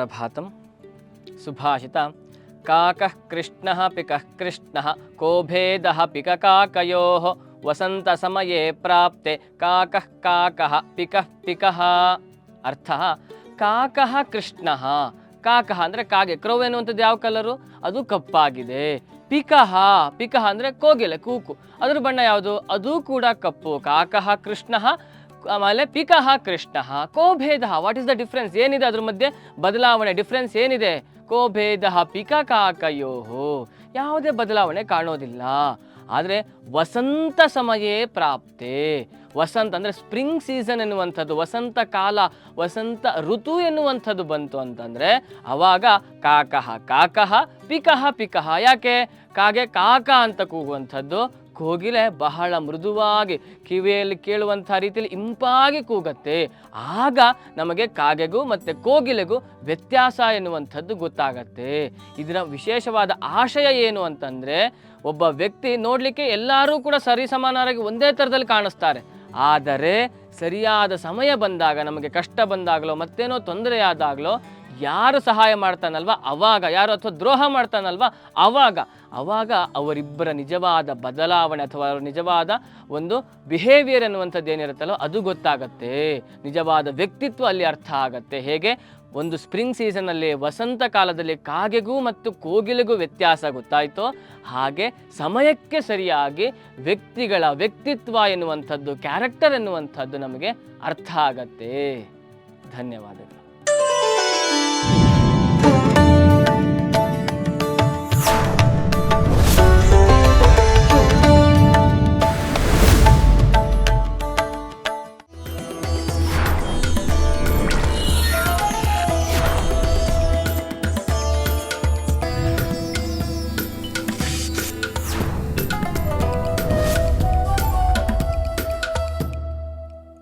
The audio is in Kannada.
ಸುಪ್ರಭಾತಂ ಸುಭಾಷಿತ कृष्णः पिकः कृष्णः, को भेदः पिककाकयोः, वसन्तसमये प्राप्ते काकः काकः पिकः पिकः। ಅರ್ಥ ಕಾಕಃ ಕೃಷ್ಣಃ ಕಾಕಃ ಅಂದರೆ ಕಾಗೆ, ಕ್ರೌ ಎನ್ನುವಂಥದ್ದು ಯಾವ ಕಲರು? ಅದು ಕಪ್ಪಾಗಿದೆ. ಪಿಕಃ ಪಿಕಃ ಅಂದರೆ ಕೋಗಿಲೆ, ಕೂಕು. ಅದರ ಬಣ್ಣ ಯಾವುದು? ಅದು ಕೂಡ ಕಪ್ಪು. ಕಾಕಃ ಕೃಷ್ಣಃ ಆಮೇಲೆ ಪಿಕಃ ಕೃಷ್ಣ ಕೋ ಭೇದ ವಾಟ್ ಇಸ್ ದ ಡಿಫ್ರೆನ್ಸ್ ಏನಿದೆ ಅದ್ರ ಮಧ್ಯೆ? ಬದಲಾವಣೆ ಡಿಫ್ರೆನ್ಸ್ ಏನಿದೆ? ಕೋ ಭೇದ ಪಿಕ ಕಾಕಯೋ ಯಾವುದೇ ಬದಲಾವಣೆ ಕಾಣೋದಿಲ್ಲ. ಆದರೆ ವಸಂತ ಸಮಯೇ ಪ್ರಾಪ್ತೆ. ವಸಂತ ಅಂದರೆ ಸ್ಪ್ರಿಂಗ್ ಸೀಸನ್ ಎನ್ನುವಂಥದ್ದು, ವಸಂತ ಕಾಲ, ವಸಂತ ಋತು ಎನ್ನುವಂಥದ್ದು ಬಂತು ಅಂತಂದರೆ ಅವಾಗ ಕಾಕಃ ಕಾಕಃ ಪಿಕಃ ಪಿಕಃ ಯಾಕೆ? ಕಾಗೆ ಕಾಕ ಅಂತ ಕೂಗುವಂಥದ್ದು ಕೋಗಿಲೆ ಬಹಳ ಮೃದುವಾಗಿ ಕಿವಿಯಲ್ಲಿ ಕೇಳುವಂಥ ರೀತಿಯಲ್ಲಿ ಇಂಪಾಗಿ ಕೂಗತ್ತೆ. ಆಗ ನಮಗೆ ಕಾಗೆಗೂ ಮತ್ತು ಕೋಗಿಲೆಗೂ ವ್ಯತ್ಯಾಸ ಎನ್ನುವಂಥದ್ದು ಗೊತ್ತಾಗತ್ತೆ. ಇದರ ವಿಶೇಷವಾದ ಆಶಯ ಏನು ಅಂತಂದರೆ, ಒಬ್ಬ ವ್ಯಕ್ತಿ ನೋಡಲಿಕ್ಕೆ ಎಲ್ಲರೂ ಕೂಡ ಸರಿ ಸಮಾನರಾಗಿ ಒಂದೇ ಥರದಲ್ಲಿ ಕಾಣಿಸ್ತಾರೆ. ಆದರೆ ಸರಿಯಾದ ಸಮಯ ಬಂದಾಗ, ನಮಗೆ ಕಷ್ಟ ಬಂದಾಗಲೋ ಮತ್ತೇನೋ ತೊಂದರೆ ಆದಾಗಲೋ ಯಾರು ಸಹಾಯ ಮಾಡ್ತಾನಲ್ವ? ಅವಾಗ. ಯಾರು ಅಥವಾ ದ್ರೋಹ ಮಾಡ್ತಾನಲ್ವ? ಅವಾಗ. ಅವಾಗ ಅವರಿಬ್ಬರ ನಿಜವಾದ ಬದಲಾವಣೆ ಅಥವಾ ಅವರ ನಿಜವಾದ ಒಂದು ಬಿಹೇವಿಯರ್ ಅನ್ನುವಂಥದ್ದು ಏನಿರುತ್ತಲ್ಲೋ ಅದು ಗೊತ್ತಾಗತ್ತೆ. ನಿಜವಾದ ವ್ಯಕ್ತಿತ್ವ ಅಲ್ಲಿ ಅರ್ಥ ಆಗತ್ತೆ. ಹೇಗೆ? ಒಂದು ಸ್ಪ್ರಿಂಗ್ ಸೀಸನಲ್ಲಿ ವಸಂತ ಕಾಲದಲ್ಲಿ ಕಾಗೆಗೂ ಮತ್ತು ಕೋಗಿಲೆಗೂ ವ್ಯತ್ಯಾಸ ಗೊತ್ತಾಯಿತೋ? ಹಾಗೆ ಸಮಯಕ್ಕೆ ಸರಿಯಾಗಿ ವ್ಯಕ್ತಿಗಳ ವ್ಯಕ್ತಿತ್ವ ಎನ್ನುವಂಥದ್ದು ಕ್ಯಾರೆಕ್ಟರ್ ಎನ್ನುವಂಥದ್ದು ನಮಗೆ ಅರ್ಥ ಆಗತ್ತೆ. ಧನ್ಯವಾದಗಳು.